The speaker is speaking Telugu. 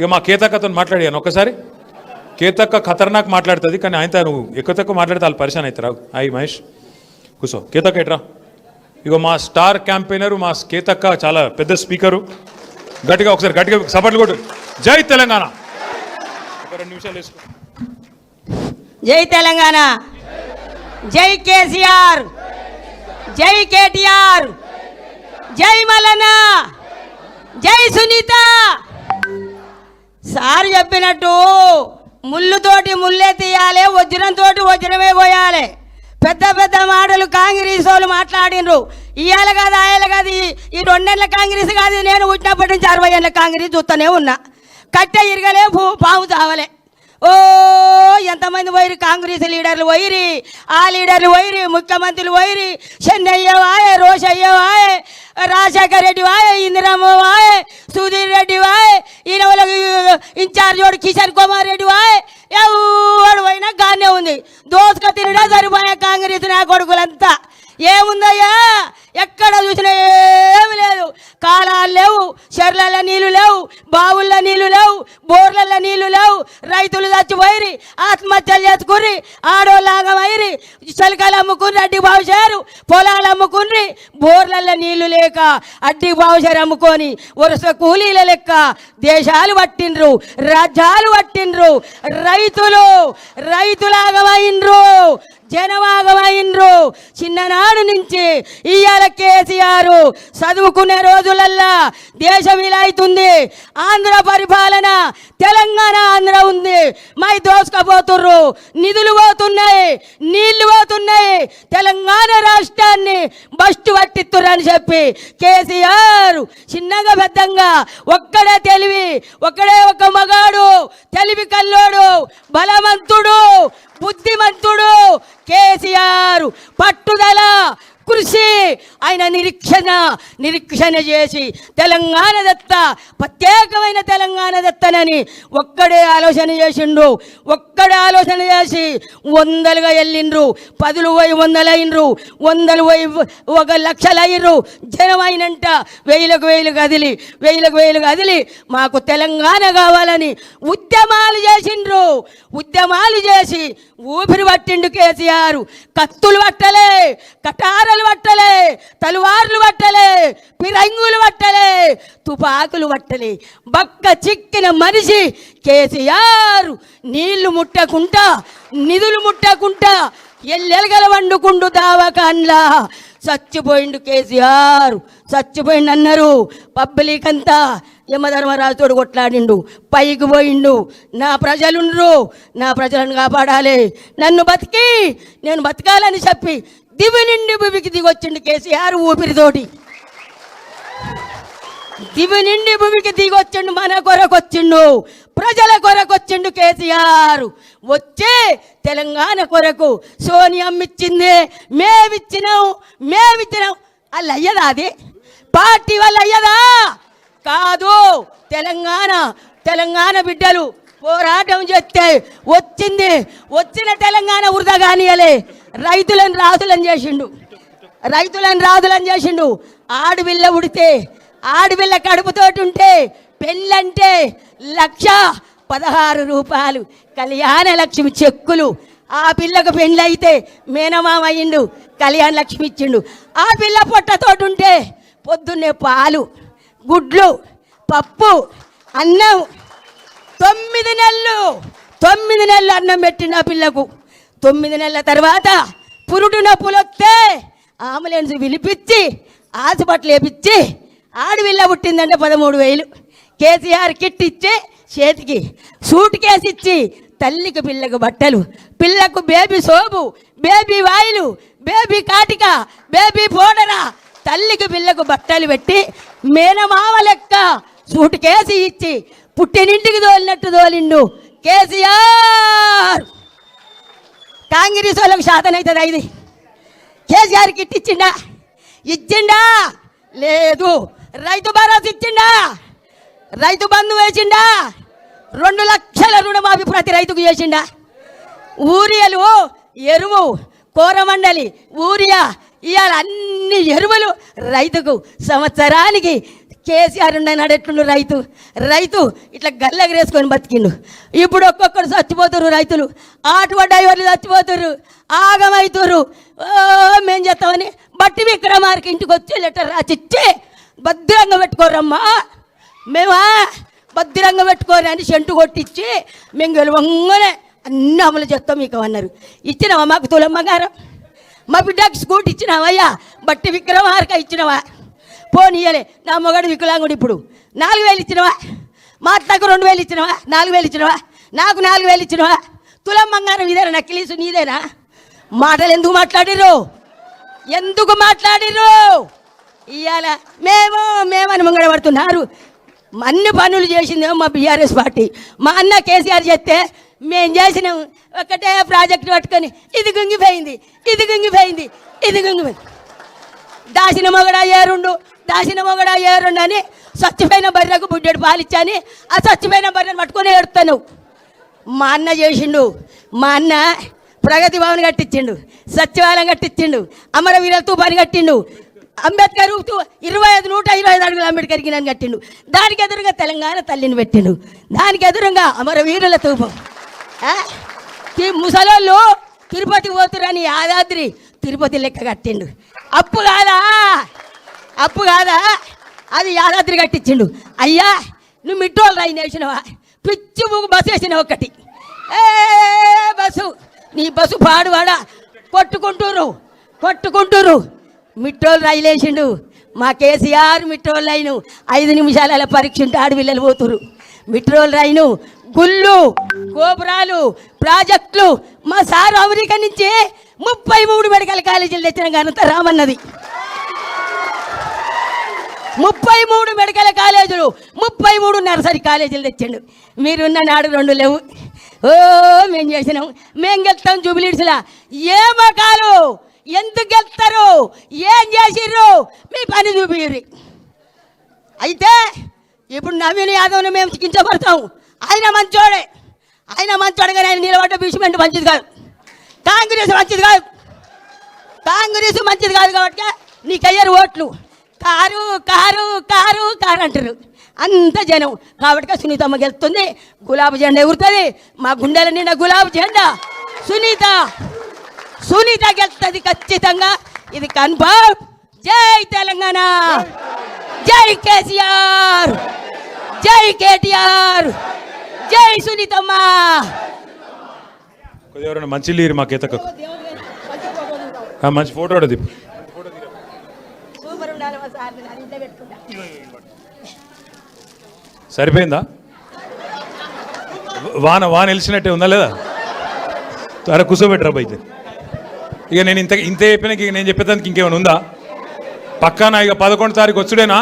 ఇక మా కేతక్కతో మాట్లాడాను ఒకసారి కేతక్క ఖతర్నాక్ మాట్లాడుతుంది కానీ ఆయన నువ్వు ఎక్కువ తక్కువ మాట్లాడితే వాళ్ళు పరిశాన్ అవుతారు. అయ్యి మహేష్. కూర్చో కేతక్క ఎట్రా? ఇగో మా స్టార్ క్యాంపెయినరు మా కేతక్క చాలా పెద్ద స్పీకరు. గట్టిగా ఒకసారి గట్టిగా సపట్లు కొట్టు. జై తెలంగాణ. ఒక రెండు నిమిషాలు వేసుకో. జై తెలంగాణ. జై కేసీఆర్. జై కేటీఆర్. జై మలనా జై సునీత. సార్ చెప్పినట్టు ముళ్ళుతోటి ముళ్ళే తీయాలి వజ్రంతోటి వజ్రమే పోయాలి పెద్ద పెద్ద మాటలు కాంగ్రెస్ వాళ్ళు మాట్లాడినరు. ఇవాళ కాదు ఆయన కాదు ఈ- రెండేళ్ళ కాంగ్రెస్ కాదు నేను పుట్టినప్పటి నుంచి అరవై ఏళ్ళ కాంగ్రెస్ చూస్తూనే ఉన్నా. కట్టె ఇరగలే భూ- పాము చావలే. ఓ ఎంతమంది పోయిరి కాంగ్రెస్ లీడర్లు పోయిరి ఆ లీడర్లు పోయిరి ముఖ్యమంత్రులు పోయిరి చెన్నయ్య వాయే రోషయ్య వాయే రాజశేఖర్ రెడ్డి వాయే ఇందిరమ్మ వాయే సుధీర్ రెడ్డి వాయే ఈయన ఇన్ఛార్జ్ వాడు కిషన్ కుమార్ రెడ్డి వాయే. ఎవడు పోయినా గానే ఉంది. దోసుక తినడా సరిపోయా కాంగ్రెస్ నా కొడుకులు ఏముందయ్యా ఎక్కడ చూసినా ఏమి లేదు కాలాలు లేవు చెర్లలో నీళ్ళు లేవు బావుల్లో నీళ్ళు లేవు బోర్లలో నీళ్ళు లేవు రైతులు చచ్చిపోయిరి ఆత్మహత్యలు చేసుకుర్రి ఆడోళ్ళగా వైరి చలికాయలు అమ్ముకుని అడ్డి బావుశారు పొలాలు అమ్ముకుని బోర్లలో నీళ్ళు లేక అడ్డి బావుశారు అమ్ముకొని వరుస కూలీల లెక్క దేశాలు పట్టిండ్రు రాజ్యాలు పట్టిండ్రు రైతులు రైతులాగమైండ్రు జనవాగమైండ్రు చిన్ననాడు నుంచి ఇయ్యాల కేసీఆర్ చదువుకునే రోజులల్లా దేశం ఇలా అవుతుంది. ఆంధ్ర పరిపాలన తెలంగాణ ఆంధ్ర ఉంది. మై దోసుకపోతుర్రు. నిధులు పోతున్నాయి నీళ్ళు పోతున్నాయి. తెలంగాణ రాష్ట్రాన్ని బస్టు పట్టిత్తురని చెప్పి కేసీఆర్ చిన్నగా పెద్దంగా ఒక్కడే తెలివి ఒక్కడే ఒక మగాడు తెలివి కల్లోడు బలవంతుడు బుద్ధి కేసీఆర్ పట్టుదల కృషి. ఆయన నిరీక్షణ నిరీక్షణ చేసి తెలంగాణ దత్త ప్రత్యేకమైన తెలంగాణ దత్తనని ఒక్కడే ఆలోచన చేసిండు. ఒక్కడే ఆలోచన చేసి వందలుగా వెళ్ళిండ్రు పదులు పోయి వందలు వందలు పోయి ఒక లక్షలయ్యరు జనమైనంట వెయ్యిలకు వేలు కదిలి వెయ్యిలకు వేలు కదిలి మాకు తెలంగాణ కావాలని ఉద్యమాలు చేసిండ్రు. ఉద్యమాలు చేసి ఊపిరి పట్టిండు కేసీఆర్. కత్తులు పట్టలే కటారలు పట్టలే తలువార్లు పట్టలే పిరంగులు పట్టలే తుపాకులు పట్టలే. బక్క చిక్కిన మనిషి కేసీఆర్ నీళ్ళు ముట్టకుంటా నిధులు ముట్టకుంటా ఎల్లెలగల వండుకుండు దావకాన్లా. చచ్చిపోయిండు కేసీఆర్ చచ్చిపోయిండు అన్నారు పబ్లిక్ అంతా. యమధర్మరాజుతోడు కొట్లాడిండు పైకి పోయిండు. నా ప్రజలుండ్రు నా ప్రజలను కాపాడాలి. నన్ను బతికి నేను బతకాలని చెప్పి దివి నిండి భూమికి దిగొచ్చిండు కేసీఆర్ ఊపిరితోటి. దివి నిండి భూమికి దిగొచ్చిండు మన కొరకు వచ్చిండు ప్రజల కొరకు వచ్చిండు కేసీఆర్. వచ్చే తెలంగాణ కొరకు సోనియమ్మిచ్చింది మేమిచ్చినాం మేమిచ్చినాం. వాళ్ళు అయ్యదా అది? పార్టీ వల్ల అయ్యదా కాదు. తెలంగాణ తెలంగాణ బిడ్డలు పోరాటం చేస్తే వచ్చింది. వచ్చిన తెలంగాణ వృధా కానియలే. రైతులను రాజులను చేసిండు. రైతులను రాజులను చేసిండు. ఆడపిల్ల ఉడితే ఆడపిల్ల కడుపుతోటి ఉంటే పెళ్ళంటే లక్ష పదహారు రూపాయలు కళ్యాణ లక్ష్మి చెక్కులు. ఆ పిల్లకు పెళ్ళైతే మేనమామ అయ్యిండు కళ్యాణ లక్ష్మి ఇచ్చిండు. ఆ పిల్ల పొట్టతోటి ఉంటే పొద్దున్నే పాలు. గుడ్లు పప్పు అన్నం. తొమ్మిది నెలలు తొమ్మిది నెలలు అన్నం పెట్టిన పిల్లకు. తొమ్మిది నెలల తర్వాత పురుడు నొప్పులు వస్తే ఆంబులెన్స్ పిలిపించి హాస్పిటల్ వేపించి ఆడవిల్ల పుట్టిందంటే పదమూడు వేలు. కేసీఆర్ కిట్ ఇచ్చి చేతికి సూట్ కేసు ఇచ్చి తల్లికి పిల్లకు బట్టలు పిల్లకు బేబీ సోపు బేబీ వాయిలు బేబీ కాటిక బేబీ పౌడరా తల్లికి పిల్లకు బట్టలు పెట్టి మేనమామ లెక్క సూటు కేసి ఇచ్చి పుట్టినింటికి తోలినట్టు తోలిండు కేసీఆర్. కాంగ్రెస్ వాళ్ళకి శాతం అవుతుంది ఇది కేసీఆర్ కిట్ ఇచ్చిండా ఇచ్చిండా? లేదు. రైతు భరోసా ఇచ్చిండా? రైతు బంధు వేసిండా? రెండు లక్షల రుణమాఫీ ప్రతి రైతుకు చేసిండా? ఊరియలు ఎరువు కోరమండలి ఊరియా ఇవాళ అన్ని ఎరువులు రైతుకు సంవత్సరానికి కేసీఆర్ ఉన్నాడు ఎట్లుండు రైతు? రైతు ఇట్లా గల్లెగరేసుకొని బతికిండు. ఇప్పుడు ఒక్కొక్కరు చచ్చిపోతురు రైతులు. ఆటో డ్రైవర్లు చచ్చిపోతురు ఆగమవుతురు ఓ మేం చేస్తామని బట్టి విక్రమార్కి ఇంటికి వచ్చి లెటర్ రాసిచ్చి భద్రంగా పెట్టుకోరమ్మా మేమా భద్రంగా పెట్టుకోరు అని సెంటు కొట్టించి మేము గెలవంగానే అన్ని అమలు చేస్తాం మీకు అన్నారు. ఇచ్చినావా మాకు తులమ్మ గారు? మా బిడ్డకి స్కూటీ ఇచ్చినావయ్యా బట్టి విక్రమార్క ఇచ్చినవా? పోనీయలే నా మొగడు వికలాంగుడు ఇప్పుడు. నాలుగు వేలు ఇచ్చినవా? మా అత్తకు రెండు వేలు ఇచ్చినవా? నాలుగు వేలు ఇచ్చినవా? నాకు నాలుగు వేలు ఇచ్చినవా? తులం బంగారం ఇదేనా? నక్కిలీసు నీదేనా? మాటలు ఎందుకు మాట్లాడిర్రు? ఎందుకు మాట్లాడిర్రు? ఇవాళ మేము మేమని ముంగడ పడుతున్నారు అన్ని పనులు చేసిందేమో మా బీఆర్ఎస్ పార్టీ. మా అన్న కేసీఆర్ చెప్తే మేం చేసినాం. ఒకటే ప్రాజెక్ట్ పట్టుకొని ఇది గుంగిపోయింది ఇది గుంగిపోయింది ఇది గుంగిపోయింది. దాసిన మొగడా ఏరుండు దాసిన మొగడా ఏరుండు అని స్వచ్ఛమైన బర్రెకు బుడ్డెడు పాలిచ్చని ఆ స్వచ్ఛమైన బర్రెను పట్టుకొని ఏడుతాను మా అన్న చేసిండు మా అన్న ప్రగతి భవన్ కట్టించిండు సచివాలయం కట్టించిండు అమరవీరులతో పని కట్టిండు అంబేద్కర్ ఇరవై ఐదు నూట ఇరవై ఐదు అడుగులు అంబేద్కర్కి గిన్నెను కట్టిండు. దానికి ఎదురుగా తెలంగాణ తల్లిని పెట్టిండు. దానికి ఎదురుగా అమరవీరుల తూపం. ముసలోళ్ళు తిరుపతి పోతురని యాదాద్రి తిరుపతి లెక్క కట్టిండు. అప్పు కాదా? అప్పు కాదా? అది యాదాద్రి కట్టించిండు. అయ్యా నువ్వు మిట్టోలు రాయి నేసినవా పిచ్చి ముగ్గు బస్సు వేసిన ఒకటి ఏ బస్సు నీ బస్సు పాడువాడా? కొట్టుకుంటురు కొట్టుకుంటురు మిట్టోలు రైలు వేసిండు మా కేసీఆర్ మిట్రోల్ రైను ఐదు నిమిషాల పరీక్ష ఉంటే ఆడపిల్లలు పోతురు మిట్రోల్ రైను గుళ్ళు గోపురాలు ప్రాజెక్టులు మా సార్ అమెరికా నుంచి ముప్పై మూడు మెడికల్ కాలేజీలు తెచ్చిన ఘనత రామన్నది. ముప్పై మూడు మెడికల్ కాలేజీలు ముప్పై మూడు నర్సరీ కాలేజీలు తెచ్చిండు. మీరున్న నాడు రెండు లేవు. ఓ మేము చేసినాం. మేము గెలుస్తాం జూబిలీడ్స్లా ఏ మకాలు ఎందుకు గెలుస్తారు? ఏం చేసిర్రు? మీ పని చూపిర్రి. అయితే ఇప్పుడు నవీన్ యాదవ్ని మేము చికించబడతాం ఆయన మంచోడే. ఆయన మంచోడు కానీ ఆయన నిలబడ్డ బీచ్మెంట్ మంచిది కాదు. కాంగ్రెస్ మంచిది కాదు. కాంగ్రెస్ మంచిది కాదు కాబట్టి నీకయ్యారు ఓట్లు. కారు కారు కారు కారు అంటారు అంత జనం. కాబట్టి సునీతమ్మ గెలుస్తుంది. గులాబీ జెండా ఎగురుతుంది. మా గుండెల నిండా గులాబీ జెండా. సునీత సునీత గెలుస్తుంది ఖచ్చితంగా. ఇది కన్ఫర్మ్ జై తెలంగాణ. జై కేసీఆర్. జై కేటీఆర్. జై సునీతమ్మ! కొద్దిగా ఎవరైనా మంచి లేరు మాకు కేతకు మంచి ఫోటో కూడా దిప్పు సరిపోయిందా? వాన వాన వెలిసినట్టే ఉందా లేదా? అరే కూర్చోబెట్టరా బయట. ఇక నేను ఇంత ఇంత చెప్పినాక ఇక నేను చెప్పేదానికి ఇంకేమైనా ఉందా? పక్కానా ఇక పదకొండు తారీఖు వచ్చుడేనా?